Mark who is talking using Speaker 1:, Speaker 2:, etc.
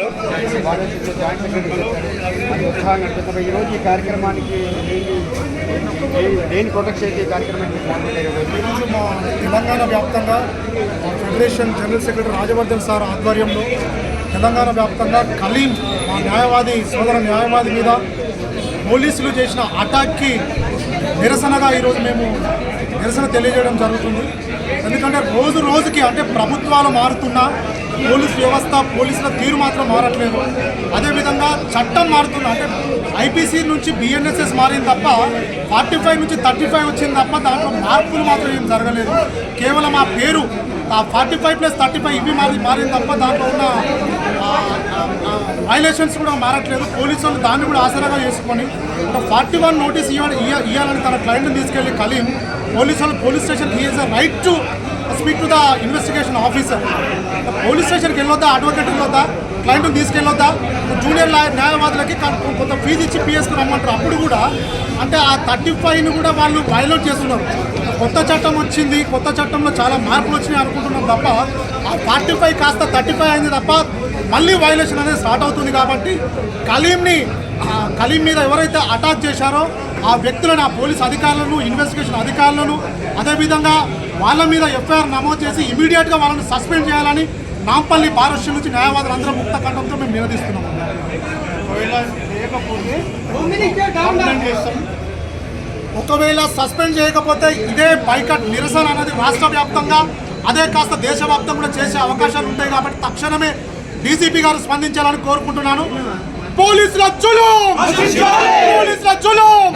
Speaker 1: భారతదేశంలో joint secretary అది ఉత్సాహంగా ఈరోజు ఈ కార్యక్రమానికి దేని ప్రొటెక్ట్ చేసే కార్యక్రమానికి ఈరోజు
Speaker 2: మా తెలంగాణ వ్యాప్తంగా మా federation general secretary Rajavardhan sir ఆధ్వర్యంలో తెలంగాణ వ్యాప్తంగా కలీం మా న్యాయవాది సోదర న్యాయవాది మీద పోలీసులు చేసిన అటాక్కి నిరసనగా ఈరోజు మేము నిరసన తెలియజేయడం జరుగుతుంది. ఎందుకంటే రోజు రోజుకి అంటే ప్రభుత్వాలు మారుతున్నా పోలీస్ వ్యవస్థ పోలీసుల తీరు మాత్రం మారట్లేదు. అదేవిధంగా చట్టం మారుతుంది. అంటే ఐపీసీ నుంచి బిఎన్ఎస్ఎస్ మారింది తప్ప ఫార్టీ ఫైవ్ నుంచి థర్టీ ఫైవ్ వచ్చింది తప్ప దాంట్లో మార్పులు మాత్రం ఏం జరగలేదు. కేవలం ఆ పేరు ఆ forty five plus thirty five ఇవి మారి మారింది తప్ప దాంట్లో ఉన్న వైలేషన్స్ కూడా మారట్లేదు. పోలీసు వాళ్ళు దాన్ని కూడా ఆసరాగా చేసుకొని ఫార్టీ వన్ నోటీస్ ఇవ్వాలి ఇవ్వాలని తన క్లయింట్ని తీసుకెళ్ళి కలీం పోలీసు వాళ్ళు police station he is a right to speak to the investigation officer police స్టేషన్కి వెళ్ళొద్దా? అడ్వకేట్ వెళ్ళొద్దా? క్లయింట్ని తీసుకెళ్ళొద్దా? జూనియర్ న్యాయవాదులకి కొంత ఫీజు ఇచ్చి పిఎస్కి రమ్మంటారు. అప్పుడు కూడా అంటే ఆ థర్టీ ఫైవ్ని కూడా వాళ్ళు వైలేట్ చేస్తున్నారు. కొత్త చట్టం వచ్చింది. కొత్త చట్టంలో చాలా మార్పులు వచ్చినాయి అనుకుంటున్నాం తప్ప ఆ ఫార్టీ ఫైవ్ కాస్త థర్టీ ఫైవ్ అయింది తప్ప మళ్ళీ వైలేషన్ అనేది స్టార్ట్ అవుతుంది కాబట్టి కలీంని కలీం మీద ఎవరైతే అటాక్ చేశారో ఆ వ్యక్తులను ఆ పోలీస్ అధికారులను ఇన్వెస్టిగేషన్ అధికారులను అదేవిధంగా వాళ్ళ మీద ఎఫ్ఐఆర్ నమోదు చేసి ఇమీడియట్గా వాళ్ళని సస్పెండ్ చేయాలని నాంపల్లి బారస్యం నుంచి న్యాయవాదులు అందరూ ముక్త కంఠంతో మేము నిలదీస్తున్నాము ఒకవేళ చేయకపోతే. ఒకవేళ సస్పెండ్ చేయకపోతే ఇదే బైకట్ నిరసన అనేది రాష్ట్ర వ్యాప్తంగా అదే కాస్త దేశవ్యాప్తంగా కూడా చేసే అవకాశాలు ఉంటాయి కాబట్టి తక్షణమే డీజీపీ గారు స్పందించాలని కోరుకుంటున్నాను. పోలీసుల జులుం పోలీసుల జులుం